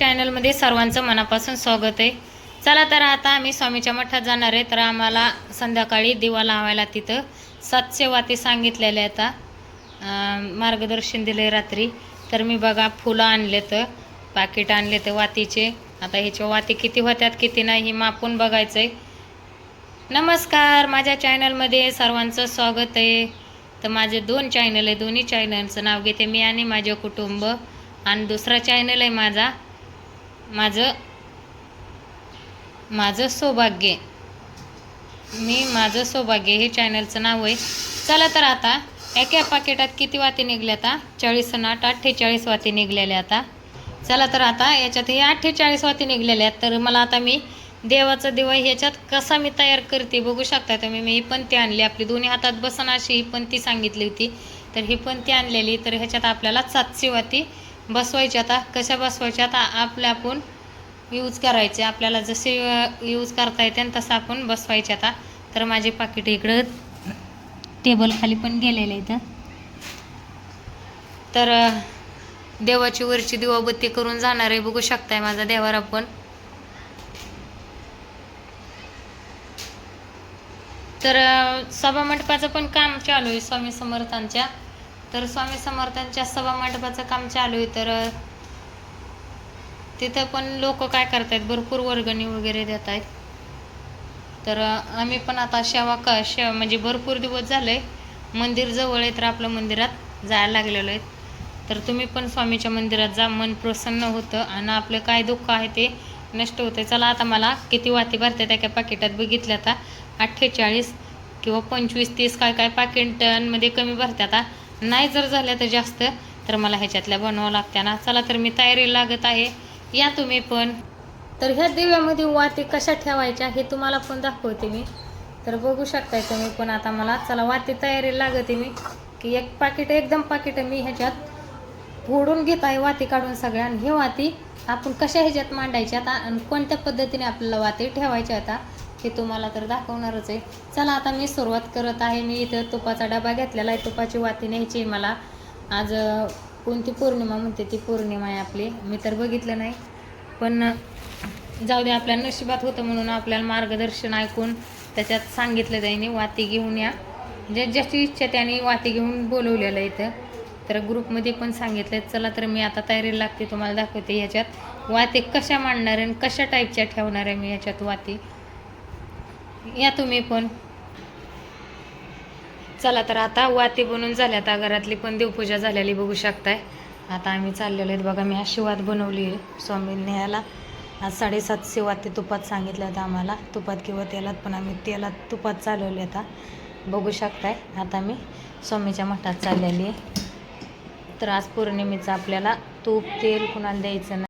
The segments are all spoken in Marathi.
चॅनलमध्ये सर्वांचं मनापासून स्वागत आहे. चला तर आता आम्ही स्वामीच्या मठात जाणार आहे. तर आम्हाला संध्याकाळी दिवा लावायला तिथं सातशे वाती सांगितलेले आता मार्गदर्शन दिले रात्री. तर मी बघा फुलं आणले तर पाकिट आणले तर वातीचे. आता ह्याच्या वाती किती होत्यात किती नाही हे मापून बघायचं आहे नमस्कार माझ्या चॅनलमध्ये सर्वांचं स्वागत आहे. तर माझे दोन चॅनल आहे दोन्ही चॅनलचं नाव घेते मी आणि माझे कुटुंब. आणि दुसरा चॅनल आहे माझा माझं माझं सौभाग्य मी माझं सौभाग्य हे चॅनलचं नाव आहे. चला तर आता एका पाकिटात किती वाती निघल्या आता? चाळीस आठ अठ्ठेचाळीस वाती निघलेल्या आता. चला तर आता याच्यात हे अठ्ठेचाळीस वाती निघलेल्या आहेत. तर मला आता मी देवाचा दिवा ह्याच्यात कसा मी तयार करते बघू शकता तुम्ही. मी ही पणती आणली आपली दोन्ही हातात बसन अशी ही पणती सांगितली होती. तर ही पणती आणलेली. तर ह्याच्यात आपल्याला सातशे वाती बसवायच्या आता कशा बसवायच्या आता आपल्या आपण यूज करायचे. आपल्याला जसे यूज करता येते आणि तसं आपण बसवायचे आता. तर माझे पाकिट इकडं टेबल खाली पण गेलेले इथं तर देवाची वरची दिवाबत्ती करून जाणार आहे. बघू शकताय माझा देवार आपण तर सभामंडपाचं सभा मंडपाचं पण काम चालू आहे स्वामी समर्थांच्या. तर स्वामी समर्थांच्या सभा मंडपाचं काम चालू आहे तर तिथं पण लोक काय करतायत? भरपूर वर्गणी वगैरे देत आहेत तर आम्ही पण आता सेवा क शेवा म्हणजे भरपूर दिवस झाले मंदिर जवळ आहे तर आपलं मंदिरात जायला लागलेलो आहे. तर तुम्ही पण स्वामीच्या मंदिरात जा मन प्रसन्न होतं आणि आपलं काय दुःख आहे ते नष्ट होतं चला आता मला किती वाती भरतात एका पाकिटात? बघितलं आता अठ्ठेचाळीस किंवा पंचवीस तीस काय काय पाकिटांमध्ये कमी भरतात आता नाही जर झाल्या तर जास्त तर मला ह्याच्यातल्या बनवावं लागत्या ना. चला तर मी तयारी लागत आहे. या तुम्ही पण. तर ह्या दिव्यामध्ये वाती कशा ठेवायच्या हे तुम्हाला पण दाखवते मी. तर बघू शकताय तुम्ही पण आता मला. चला वाती तयारी लागते मी. की एक पाकिट एकदम पाकिट मी ह्याच्यात फोडून घेत आहे वाती काढून सगळ्या. आणि हे वाती आपण कशा ह्याच्यात मांडायच्या आता आणि कोणत्या पद्धतीने आपल्याला वाती ठेवायच्या आता हे तुम्हाला तर दाखवणारच आहे. चला आता मी सुरुवात करत आहे. मी इथं तुपाचा डबा घेतलेला आहे. तुपाची वाती न्यायची आहे मला. आज कोणती पौर्णिमा म्हणते ती पौर्णिमा आहे आपली. मी तर बघितलं नाही. पण जाऊ दे आपल्या नशिबात होतं म्हणून आपल्याला मार्गदर्शन ऐकून त्याच्यात सांगितलं जाईने. वाती घेऊन या. ज्या ज्याची इच्छा त्याने वाती घेऊन बोलवलेलं आहे इथं. तर ग्रुपमध्ये पण सांगितलं चला तर मी आता तयारीला लागते तुम्हाला दाखवते ह्याच्यात. वाती कशा मांडणार आहे आणि कशा टाईपच्या ठेवणार आहे मी ह्याच्यात वाती? या तुम्ही पण. चला तर आता वाती बनून झाल्या आता घरातली पण देवपूजा झालेली बघू शकताय. आता आम्ही चाललेलो आहेत बघा मी अशी वात बनवली आहे स्वामींनी न्यायला. आज साडेसातशे वाती तुपात सांगितलं होतं आम्हाला. तुपात किंवा तेलात पण आम्ही तेलात तुपात चालवले आता. बघू शकताय आता मी स्वामीच्या मठात चाललेली आहे. तर आज पौर्णिमेचं आपल्याला तूप तेल कुणाला द्यायचं नाही.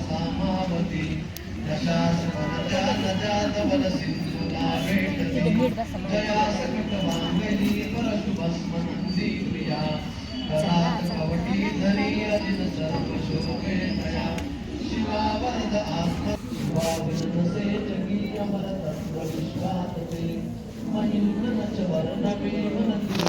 सामावती दशा सकलच्या नजात बल सिंधुला भेटती जया सकट वांगली परशुभस्म नंदी प्रिया करात कवटी धरी अजित सर्व शोभे दया शिवा वरद आत्म शिवा विनसे जगी अमर तत्व विश्वात ते महिम्न नच वर्णवे मनती रहे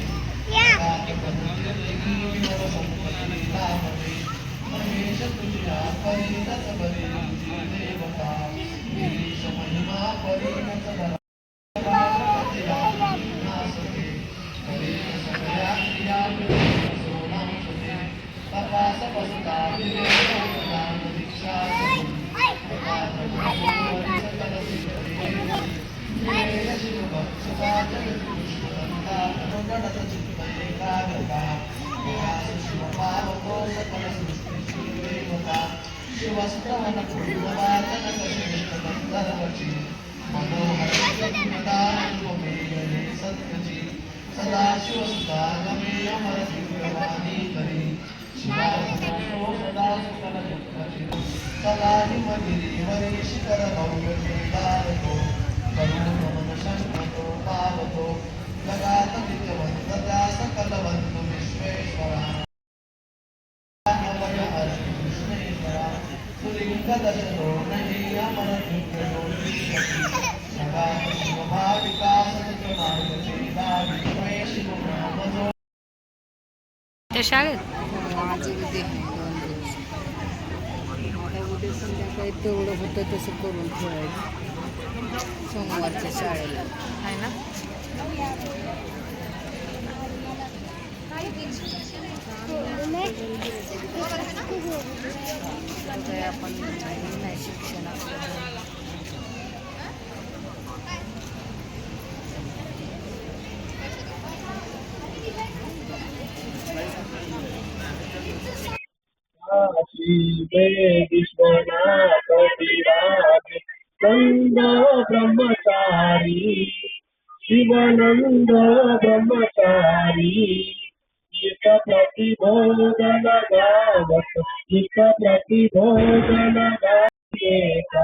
स्थानते महेश तुझ्या परिणत बरे तुझी देवता गिरीश महिमा परिणत बरा नासते करेल सगळ्या क्रिया सोनांसते तपास बसता दिले दान दीक्षा వస్తూ మనకు పురాతన సంగీతమచ్చి మనోహరదారూపమేయే సత్కచి సదాశివ సుతారమే అమర దివ్యవాణి కరి శివాయో సదా त्या शाळेत? उद्या संध्याकाळी तेवढं होतं तसं करून ठेवायचं सोमवारच्या शाळेला. आहे ना? आपण नाही शिक्षण विश्वनाथ विराज नंद ब्रह्मचारी शिवानंद ब्रह्मचारी इक प्रतिभोगन गावत इक प्रतिभोगन गायेका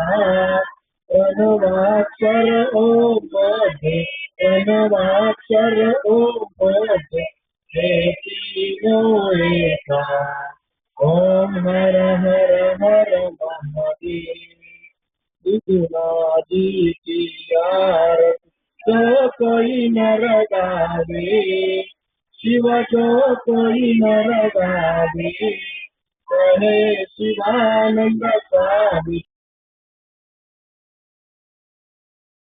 प्रणवाक्षर ओममध्ये प्रणवाक्षर ओममध्ये हे तीनो एका ओम हर हर हर महादेव विदुना की आरती जो कोई नर गावे शिव जो कोई नर गावे कहे शिवानंद स्वामी